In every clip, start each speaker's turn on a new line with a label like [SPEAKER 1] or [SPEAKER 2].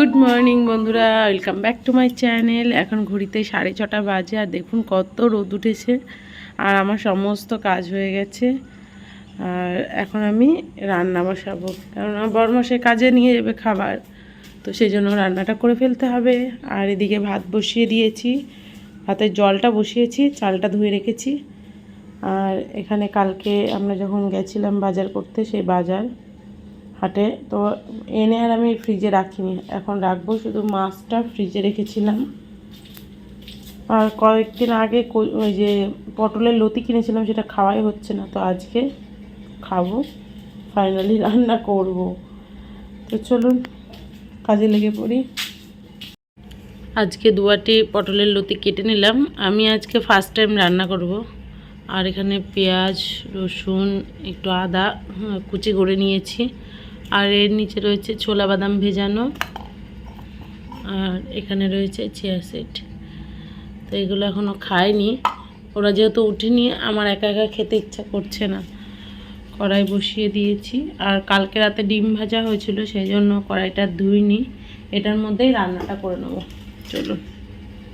[SPEAKER 1] Good morning বন্ধুরা, welcome back to my channel. এখন ঘড়িতে সাড়ে ছটা বাজে আর দেখুন কত রোদ উঠেছে আর আমার সমস্ত কাজ হয়ে গেছে। আর এখন আমি রান্না বসাবো, কারণ আমার বরমশে কাজে নিয়ে যাবে খাবার, তো সেই জন্য রান্নাটা করে ফেলতে হবে। আর এদিকে ভাত বসিয়ে দিয়েছি, ভাতের জলটা বসিয়েছি, চালটা ধুয়ে রেখেছি। আর এখানে কালকে আমরা যখন গেছিলাম বাজার করতে, সেই বাজার হাটে। তো এনে আর আমি ফ্রিজে রাখিনি। এখন রাখব, শুধু মাছটা ফ্রিজে রেখেছিলাম। আর কয়েকদিন আগে ওই যে পটলের লতি কিনেছিলাম, সেটা খাওয়াই হচ্ছে না। তো আজকে খাব ফাইনালি রান্না করব। তো চলুন, কাজে লেগে পড়ি। আজকে দুয়াটি পটলের লতি কেটে নিলাম। আমি আজকে ফার্স্ট টাইম রান্না করব। আর এখানে পেঁয়াজ, রসুন, একটু আদা কুচি করে নিয়েছি। আর এর নিচে রয়েছে ছোলা বাদাম ভেজানো। আর এখানে রয়েছে চিয়া সিড তো এগুলো এখনও খায়নি। ওরা যেহেতু উঠেনি, আমার একা একা খেতে ইচ্ছা করছে না। কড়াই বসিয়ে দিয়েছি। আর কালকে রাতে ডিম ভাজা হয়েছিল, সেই জন্য কড়াইটা ধুইনি। এটার মধ্যেই রান্নাটা করে নেব। চলুন।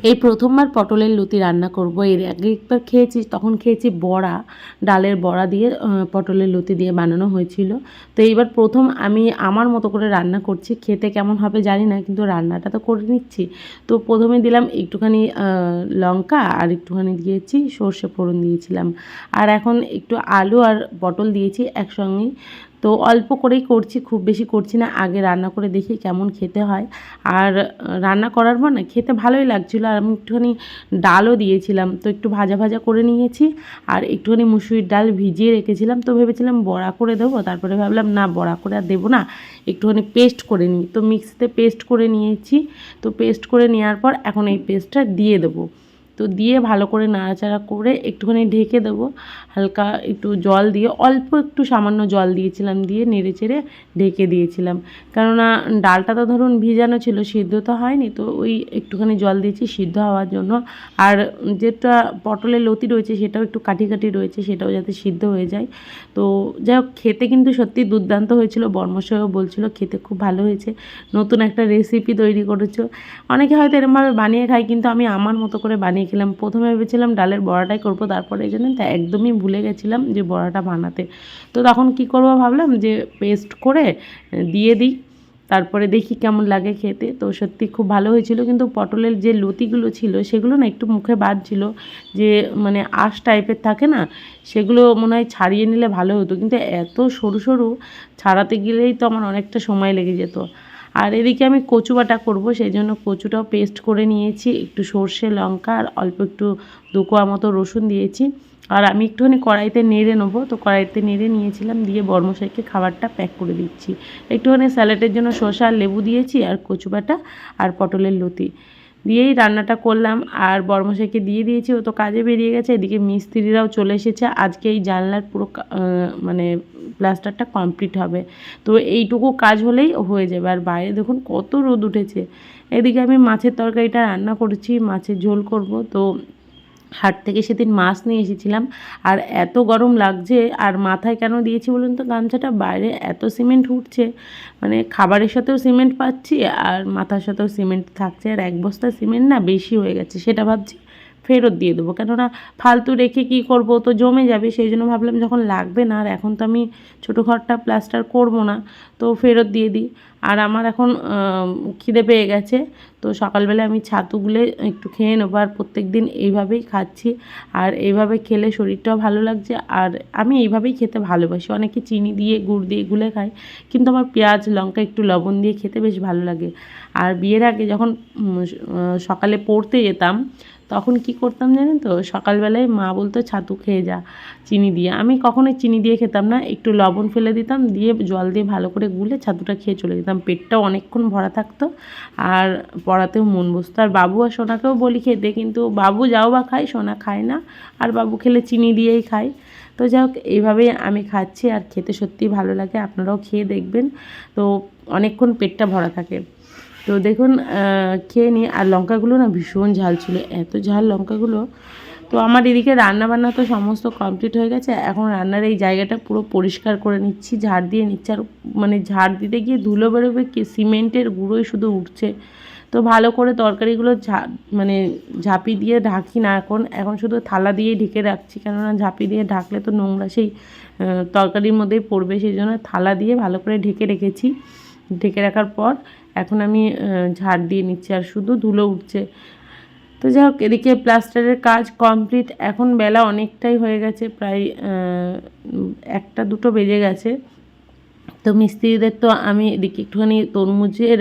[SPEAKER 1] এই প্রথমবার পটলের লুতি রান্না করব। এর আগে একবার খেয়েছি, তখন খেয়েছি বড়া, ডালের বড়া দিয়ে পটলের লুতি দিয়ে বানানো হয়েছিল। তো এইবার প্রথম আমি আমার মতো করে রান্না করছি, খেতে কেমন হবে জানি না, কিন্তু রান্নাটা তো করে নিচ্ছি। তো প্রথমে দিলাম একটুখানি লঙ্কা আর একটুখানি দিয়েছি, সর্ষে ফোড়ন দিয়েছিলাম। আর এখন একটু আলু আর পটল দিয়েছি একসঙ্গেই তো অল্প করেই করছি, খুব বেশি করছি না, আগে রান্না করে দেখি কেমন খেতে হয়। আর রান্না করার পর না, খেতে ভালোই লাগছিল আর আমি একটুখানি ডালও দিয়েছিলাম। তো একটু ভাজা ভাজা করে নিয়েছি আর একটুখানি মুসুরির ডাল ভিজিয়ে রেখেছিলাম। তো ভেবেছিলাম বড়া করে দেবো, তারপরে ভাবলাম না, বড়া করে আর দেবো না, একটুখানি পেস্ট করে নিই। তো মিক্সিতে পেস্ট করে নিয়েছি। তো পেস্ট করে নেওয়ার পর এখন এই পেস্টটা দিয়ে দেবো। তো দিয়ে ভালো করে নাড়াচাড়া করে একটুখানি ঢেকে দেবো। হালকা একটু জল দিয়ে, অল্প একটু সামান্য জল দিয়েছিলাম, দিয়ে নেড়ে চেড়ে ঢেকে দিয়েছিলাম। কেননা ডালটা তো ধরুন ভিজানো ছিল, সিদ্ধ তো হয়নি, তো ওই একটুখানি জল দিয়েছি সিদ্ধ হওয়ার জন্য। আর যেটা পটলের লতি রয়েছে, সেটাও একটু কাঠি কাঠি রয়েছে, সেটাও যাতে সিদ্ধ হয়ে যায়। তো যাই হোক, খেতে কিন্তু সত্যি দুর্দান্ত হয়েছিল, বর্মশাইও বলছিল, খেতে খুব ভালো হয়েছে। নতুন একটা রেসিপি তৈরি করেছ। অনেকে হয়তো এরমভাবে বানিয়ে খায়, কিন্তু আমি আমার মতো করে বানিয়ে খেলাম প্রথমে ভেবেছিলাম ডালের বড়াটাই করব, তারপরে এই জন্য তা একদমই ভুলে গেছিলাম যে বড়াটা বানাতে। তো তখন কি করব ভাবলাম যে পেস্ট করে দিয়ে দিই, তারপরে দেখি কেমন লাগে খেতে। তো সত্যি খুব ভালো হয়েছিল, কিন্তু পটলের যে লতিগুলো ছিল, সেগুলো না একটু মুখে বাজছিল যে মানে আঁশ টাইপের থাকে না, সেগুলো মনে হয় ছাড়িয়ে নিলে ভালো হতো। কিন্তু এত সরু সরু, ছাড়াতে গেলেই তো আমার অনেকটা সময় লেগে যেত। আর এদিকে আমি কচু বাটা করব, সেই জন্য কচুটাও পেস্ট করে নিয়েছি, একটু সর্ষে, লঙ্কা আর অল্প একটু দু কোয়া মতো রসুন দিয়েছি। আর আমি একটুখানি কড়াইতে নেড়ে নেব, তো কড়াইতে নেড়ে নিয়েছিলাম, দিয়ে বর্মশাইকে খাবারটা প্যাক করে দিচ্ছি। একটুখানি স্যালাডের জন্য শসা আর লেবু দিয়েছি আর কচু বাটা আর পটলের লতি। দিয়েই রান্নাটা করলাম। আর বর্মশাইকে দিয়ে দিয়েছি, ও তো কাজে বেরিয়ে গেছে। এদিকে মিস্ত্রিরাও চলে এসেছে। আজকে এই জানলার পুরো মানে প্লাস্টারটা কমপ্লিট হবে। তো এইটুকু কাজ হলেই হয়ে যাবে। আর বাইরে দেখুন কত রোদ উঠেছে। এদিকে আমি মাছের তরকারিটা রান্না করেছি, মাছের ঝোল করব। তো হাট থেকে সেদিন মাছ নিয়ে এসেছিলাম। আর এত গরম লাগছে, আর মাথায় কেন দিয়েছি বলুন তো? গামছাটা বাইরে এত সিমেন্ট উঠছে মানে খাবারের সাথেও সিমেন্ট পাচ্ছি, আর মাথার সাথেও সিমেন্ট থাকছে, আর এক বস্তা সিমেন্ট না বেশি হয়ে গেছে, সেটা ভাবছি ফেরত দিয়ে দেবো। কেননা ফালতু রেখে কি করব? তো জমে যাবে, সেই জন্য ভাবলাম যখন লাগবে না আর এখন তো আমি ছোটো ঘরটা প্লাস্টার করব না, তো ফেরত দিয়ে দিই। আর আমার এখন খিদে পেয়ে গেছে, তো সকালবেলা আমি ছাতুগুলো একটু খেয়ে নেব আর প্রত্যেক দিন এইভাবেই খাচ্ছি। আর এইভাবে খেলে শরীরটাও ভালো লাগছে আর আমি এইভাবেই খেতে ভালোবাসি। অনেকে চিনি দিয়ে, গুড় দিয়ে গুলে খায়, কিন্তু আমার পেঁয়াজ, লঙ্কা, একটু লবণ দিয়ে খেতে বেশ ভালো লাগে। আর বিয়ের আগে যখন সকালে পড়তে যেতাম তখন কি করতাম জানেন তো? সকালবেলায় মা বলতো, ছাতু খেয়ে যা, চিনি দিয়ে। আমি কখনোই চিনি দিয়ে খেতাম না, একটু লবণ ফেলে দিতাম, দিয়ে জল দিয়ে ভালো করে গুলে ছাতুটা খেয়ে চলে যেতাম। পেটটাও অনেকক্ষণ ভরা থাকতো আর পড়াতেও মন বসতো। আর বাবু আর সোনাকেও বলি খেতে, কিন্তু বাবু যাও বা খায়, সোনা খায় না, আর বাবু খেলে চিনি দিয়েই খায়। তো যাই হোক, এইভাবেই আমি খাচ্ছি আর খেতে সত্যিই ভালো লাগে, আপনারাও খেয়ে দেখবেন। তো অনেকক্ষণ পেটটা ভরা থাকে। তো দেখুন খেয়ে নিই আর লঙ্কাগুলো না ভীষণ ঝাল ছিল, এত ঝাল লঙ্কাগুলো। তো আমার এদিকে রান্না বান্না তো সমস্ত কমপ্লিট হয়ে গেছে, এখন রান্নার এই জায়গাটা পুরো পরিষ্কার করে নিচ্ছি, ঝাড় দিয়ে নিচ্ছি, আর মানে ঝাড় দিতে গিয়ে ধুলো বেরোবে কি, সিমেন্টের গুঁড়োই শুধু উঠছে। তো ভালো করে তরকারিগুলো ঝা মানে ঝাঁপি দিয়ে ঢাকি না এখন এখন শুধু থালা দিয়েই ঢেকে রাখছি, কেননা ঝাঁপি দিয়ে ঢাকলে তো নোংরা সেই তরকারির মধ্যেই পড়বে, সেই জন্য থালা দিয়ে ভালো করে ঢেকে রেখেছি। ঢেকে রাখার পর এখন আমি ঝাড় দিয়ে নিচ্ছি আর শুধু ধুলো উঠছে। তো যাই হোক, এদিকে প্লাস্টারের কাজ কমপ্লিট। এখন বেলা অনেকটাই হয়ে গেছে, প্রায় একটা দুটো বেজে গেছে। তো মিস্ত্রিদের তো আমি এদিকে একটুখানি তরমুজের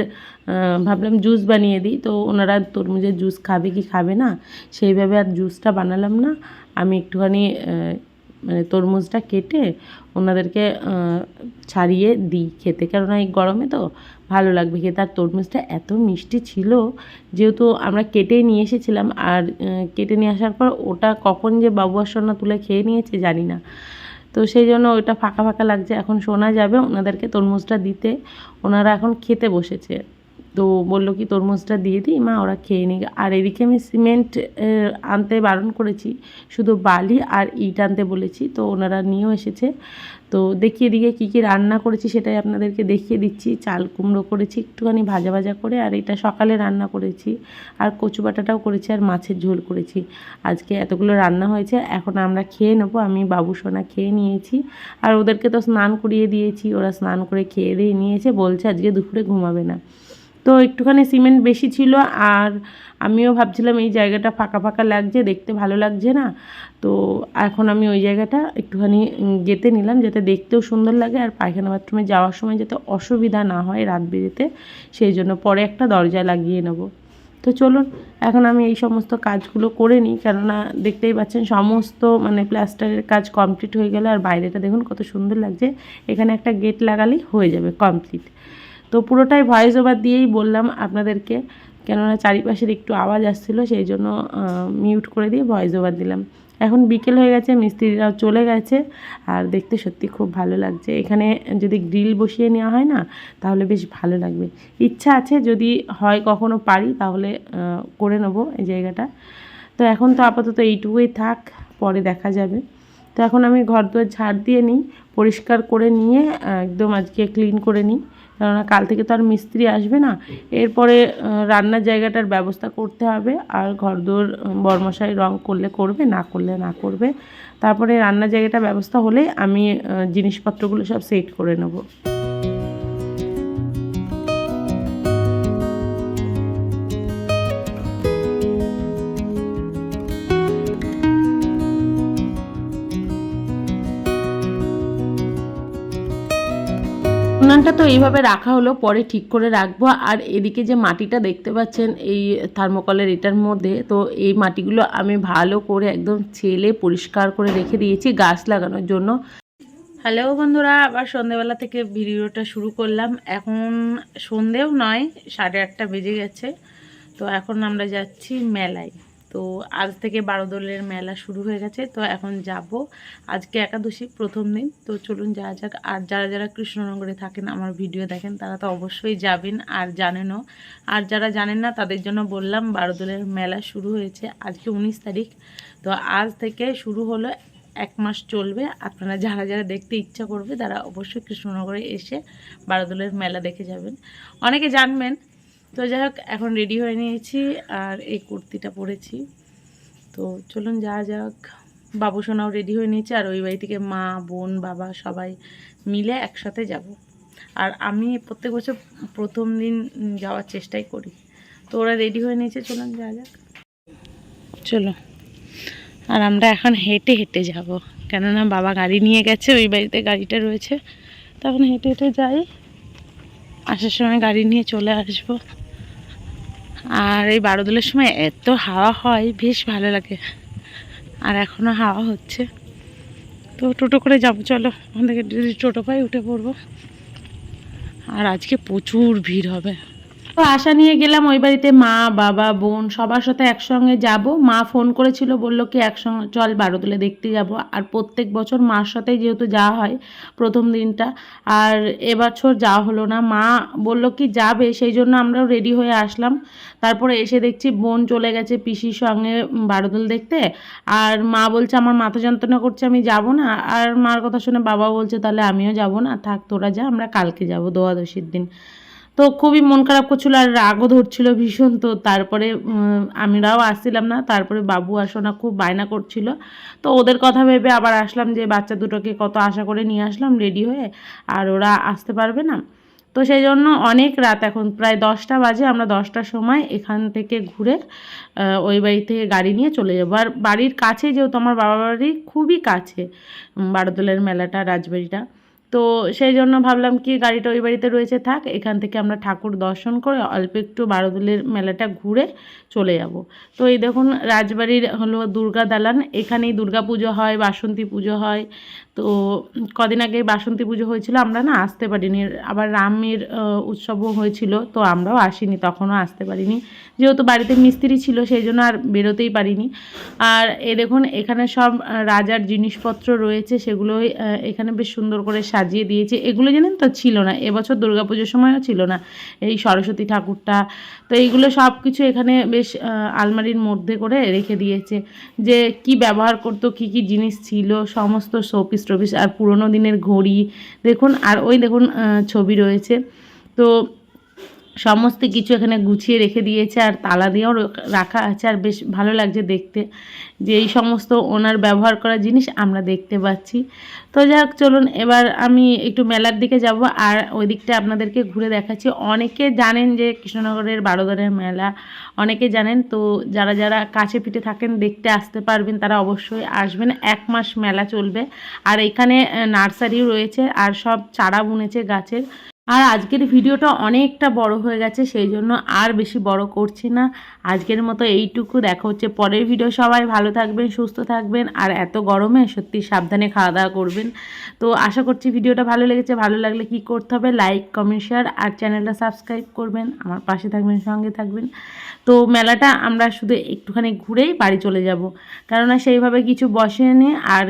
[SPEAKER 1] ভাবলাম জুস বানিয়ে দিই। তো ওনারা তরমুজের জুস খাবে কি খাবে না, সেইভাবে আর জুসটা বানালাম না। আমি একটুখানি মানে তরমুজটা কেটে ওনাদেরকে ছাড়িয়ে দিই খেতে। কেননা এই গরমে তো ভালো লাগবে খেতে। আর তরমুজটা এত মিষ্টি ছিল, যেহেতু আমরা কেটে নিয়ে এসেছিলাম, আর কেটে নিয়ে আসার পর ওটা কখন যে বাবু আর সোনা তুলে খেয়ে নিয়েছে জানি না। তো সেই জন্য ওটা ফাঁকা ফাঁকা লাগছে। এখন শোনা যাবে ওনাদেরকে তরমুজটা দিতে। ওনারা এখন খেতে বসেছে। তো বলল কি, তরমুজটা দিয়ে দিই, মা ওরা খেয়ে নিক। আর এদিকে আমি সিমেন্ট আনতে বারণ করেছি, শুধু বালি আর ইট আনতে বলেছি, তো ওনারা নিয়েও এসেছে। তো দেখি এদিকে কী কী রান্না করেছি সেটাই আপনাদেরকে দেখিয়ে দিচ্ছি। চাল কুমড়ো করেছি, একটুখানি ভাজা ভাজা করে, আর এটা সকালে রান্না করেছি। আর কচু বাটাটাও করেছি, আর মাছের ঝোল করেছি। আজকে এতগুলো রান্না হয়েছে, এখন আমরা খেয়ে নেব। আমি বাবু, সোনা খেয়ে নিয়েছি। আর ওদেরকে তো স্নান করিয়ে দিয়েছি, ওরা স্নান করে খেয়ে দিয়ে নিয়েছে, বলছে আজকে দুপুরে ঘুমাবে না। তো একটুখানি সিমেন্ট বেশি ছিল আর আমিও ভাবছিলাম এই জায়গাটা ফাঁকা ফাঁকা লাগছে, দেখতে ভালো লাগছে না। তো এখন আমি ওই জায়গাটা একটুখানি গেঁথে নিলাম যাতে দেখতেও সুন্দর লাগে আর পায়খানা বাথরুমে যাওয়ার সময় যাতে অসুবিধা না হয় রাত বেরোতে, সেই জন্য পরে একটা দরজা লাগিয়ে নেব। তো চলুন, এখন আমি এই সমস্ত কাজগুলো করে নিই, কেননা দেখতেই পাচ্ছেন সমস্ত মানে প্লাস্টারের কাজ কমপ্লিট হয়ে গেল আর বাইরেটা দেখুন কত সুন্দর লাগছে। এখানে একটা গেট লাগালেই হয়ে যাবে কমপ্লিট। তো পুরোটাই ভয়েস ওভার দিয়েই বললাম আপনাদেরকে, কেননা চারিপাশের একটু আওয়াজ আসছিল, সেই জন্য মিউট করে দিয়ে ভয়েস ওভার দিলাম। এখন বিকেল হয়ে গেছে, মিস্ত্রিরাও চলে গেছে, আর দেখতে সত্যি খুব ভালো লাগছে। এখানে যদি গ্রিল বসিয়ে নেওয়া হয় না, তাহলে বেশ ভালো লাগবে। ইচ্ছা আছে যদি হয় কখনো পারি, তাহলে করে নেব এই জায়গাটা। তো এখন তো আপাতত এইটুকুই থাক, পরে দেখা যাবে। তো এখন আমি ঘর দুয়ার ঝাড় দিয়ে নিই, পরিষ্কার করে নিয়ে একদম আজকে ক্লিন করে নিই। কেননা কাল থেকে তো আর মিস্ত্রি আসবে না। এরপরে রান্নার জায়গাটার ব্যবস্থা করতে হবে। আর ঘর দোর বরমশাই রং করলে করবে, না করলে না করবে। তারপরে রান্নার জায়গাটা ব্যবস্থা হলে আমি জিনিসপত্রগুলো সব সেট করে নেব। উনানটা তো এইভাবে রাখা হলো, পরে ঠিক করে রাখব। আর এদিকে যে মাটিটা দেখতে পাচ্ছেন, এই থার্মোকলের এটার মধ্যে, তো এই মাটিগুলো আমি ভালো করে একদম ছেলে পরিষ্কার করে রেখে দিয়েছি গাছ লাগানোর জন্য। হ্যালো বন্ধুরা, আবার সন্ধেবেলা থেকে ভিডিওটা শুরু করলাম। এখন সন্ধেও নয়, সাড়ে আটটা বেজে গেছে। তো এখন আমরা যাচ্ছি মেলায়। তো আজ থেকে বারোদলের মেলা শুরু হয়ে গেছে, তো এখন যাব। আজকে একাদশী, প্রথম দিন। তো চলুন যাওয়া যাক। আর যারা যারা কৃষ্ণনগরে থাকেন, আমার ভিডিও দেখেন, তারা তো অবশ্যই যাবেন আর জানেনও। আর যারা জানেন না, তাদের জন্য বললাম বারোদলের মেলা শুরু হয়েছে আজকে উনিশ তারিখ। তো আজ থেকে শুরু হলো, এক মাস চলবে। আপনারা যারা যারা দেখতে ইচ্ছা করবে, তারা অবশ্যই কৃষ্ণনগরে এসে বারোদলের মেলা দেখে যাবেন। অনেকে জানবেন তো যাই হোক, এখন রেডি হয়ে নিয়েছি আর এই কুর্তিটা পরেছি। তো চলুন যা যাক। বাবু সোনাও রেডি হয়ে নিয়েছে আর ওই বাড়ি থেকে মা, বোন, বাবা সবাই মিলে একসাথে যাব। আর আমি প্রত্যেক বছর প্রথম দিন যাওয়ার চেষ্টাই করি। তো ওরা রেডি হয়ে নিয়েছে, চলুন যা যাক। চলো। আর আমরা এখন হেঁটে হেঁটে যাব। কেননা বাবা গাড়ি নিয়ে গেছে, ওই বাড়িতে গাড়িটা রয়েছে। তখন হেঁটে হেঁটে যাই। আসার সময় গাড়ি নিয়ে চলে আসব। আর এই বারোদলের সময় এত হাওয়া হয়, বেশ ভালো লাগে। আর এখনও হাওয়া হচ্ছে। তো টোটো করে যাব, চলো। ওখান থেকে যদি টোটো পাই উঠে পড়ব। আর আজকে প্রচুর ভিড় হবে। তো আশা নিয়ে গেলাম ওই বাড়িতে মা, বাবা, বোন সবার সাথে একসঙ্গে যাব। মা ফোন করেছিল, বলল, কি একসঙ্গে? চল বারোতলে দেখতে যাব। আর প্রত্যেক বছর মার সাথে যেহেতু যাওয়া হয় প্রথম দিনটা, আর এবছর যাওয়া হলো না। মা বলল, কি যাবে? সেই জন্য আমরাও রেডি হয়ে আসলাম। তারপরে এসে দেখছি বোন চলে গেছে পিসির সঙ্গে বারোদল দেখতে। আর মা বলছে, আমার মাথা যন্ত্রণা করছে, আমি যাব না। আর মার কথা শুনে বাবা বলছে, তাহলে আমিও যাব না। থাক, তোরা যা, আমরা কালকে যাব দোয়াদশীর দিন। তো খুবই মন খারাপ করছিল আর রাগও ধরছিল ভীষণ। তো তারপরে আমরাও আসছিলাম না, তারপরে বাবু আর সোনা খুব বায়না করছিল। তো ওদের কথা ভেবে আবার আসলাম যে বাচ্চা দুটোকে কত আশা করে নিয়ে আসলাম রেডি হয়ে, আর ওরা আসতে পারবে না। তো সেই জন্য অনেক রাত এখন, প্রায় দশটা বাজে, আমরা দশটার সময় এখান থেকে ঘুরে ওই বাড়ি থেকে গাড়ি নিয়ে চলে যাব। আর বাড়ির কাছে যেহেতু আমার বাবা বাড়ি, খুবই কাছে বারোদোলের মেলাটা, রাজবাড়িটা। তো সেই জন্য ভাবলাম কি গাড়িটা ওই বাড়িতে রয়েছে থাক, এখান থেকে আমরা ঠাকুর দর্শন করে অল্প একটু বারোদুলের মেলাটা ঘুরে চলে যাব। তো এই দেখুন রাজবাড়ির হলো দুর্গা দালান, এখানেই দুর্গা পুজো হয়, বাসন্তী পুজো হয় তো কদিন আগে বাসন্তী পুজো হয়েছিল, আমরা না আসতে পারিনি। আবার রামের উৎসবও হয়েছিল, তো আমরাও আসিনি, তখনও আসতে পারিনি। যেহেতু বাড়িতে মিস্ত্রি ছিল, সেই জন্য আর বেরোতেই পারিনি। আর এ দেখুন, এখানে সব রাজার জিনিসপত্র রয়েছে, সেগুলোই এখানে বেশ সুন্দর করে সাজিয়ে দিয়েছে। এগুলো জানেন তো, ছিল না। এবছর দুর্গাপুজোর সময়ও ছিল না। এই সরস্বতী ঠাকুরটা, তো এইগুলো সব কিছু এখানে বেশ আলমারির মধ্যে করে রেখে দিয়েছে। যে কি ব্যবহার করতো, কি কি জিনিস ছিল, সমস্ত শোপিস টোপিস আর পুরনো দিনের ঘড়ি দেখুন আর ওই দেখুন ছবি রয়েছে। তো সমস্ত কিছু এখানে গুছিয়ে রেখে দিয়েছে আর তালা দিয়েও রাখা আছে আর বেশ ভালো লাগছে দেখতে যে এই সমস্ত ওনার ব্যবহার করা জিনিস আমরা দেখতে পাচ্ছি। তো যাই হোক, চলুন এবার আমি একটু মেলার দিকে যাব আর ওই দিকটা আপনাদেরকে ঘুরে দেখাচ্ছি। অনেকে জানেন যে কৃষ্ণনগরের বারোদরের মেলা, অনেকে জানেন তো যারা যারা কাছে পিঠে থাকেন দেখতে আসতে পারবেন, তারা অবশ্যই আসবেন। এক মাস মেলা চলবে আর এখানে নার্সারিও রয়েছে আর সব চারা বুনেছে গাছের। আর আজকের ভিডিওটা অনেকটা বড় হয়ে গেছে, সেই জন্য আর বেশি বড় করছি না। আজকের মতো এইটুকু, দেখা হচ্ছে পরের ভিডিও। সবাই ভালো থাকবেন, সুস্থ থাকবেন, আর এত গরমে সত্যি সাবধানে খাওয়া দাওয়া করবেন। তো আশা করছি ভিডিওটা ভালো লেগেছে। ভালো লাগলে কি করতে হবে লাইক কমেন্ট শেয়ার আর চ্যানেলটা সাবস্ক্রাইব করবেন। আমার পাশে থাকবেন, সঙ্গে থাকবেন। তো মেলাটা আমরা শুধু একটুখানি ঘুরেই বাড়ি চলে যাব। কেননা সেইভাবে কিছু বসেনি আর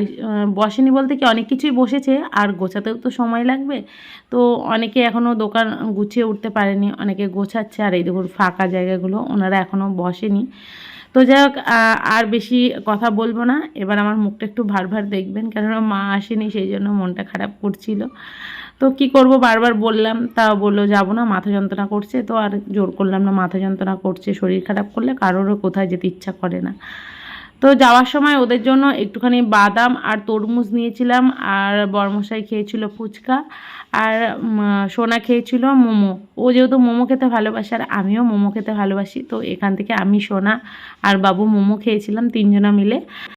[SPEAKER 1] বসেনি বলতে কি অনেক কিছুই বসেছে, আর গোছাতেও তো সময় লাগবে। তো অনেকে এখনও দোকান গুছিয়ে উঠতে পারেনি, অনেকে গোছাচ্ছে, আর এই দেখুন ফাঁকা জায়গাগুলো, ওনারা এখনও বসেনি। তো যাই হোক আর বেশি কথা বলব না। এবার আমার মুখটা একটু ভার ভার দেখবেন, কেননা মা আসেনি, সেই জন্য মনটা খারাপ করছিল। তো কি করব? বারবার বললাম, তা বলল, যাব না, মাথা যন্ত্রণা করছে। তো আর জোর করলাম না, মাথা যন্ত্রণা করছে, শরীর খারাপ করলে কারোরও কোথায় যেতে ইচ্ছা করে না। তো যাওয়ার সময় ওদের জন্য একটুখানি বাদাম আর তরমুজ নিয়েছিলাম, আর বরমশাই খেয়েছিল ফুচকা, আর সোনা খেয়েছিল মোমো। ও যেহেতু মোমো খেতে ভালোবাসে, আর আমিও মোমো খেতে ভালোবাসি, তো এখান থেকে আমি, সোনা আর বাবু মোমো খেয়েছিলাম তিনজনা মিলে।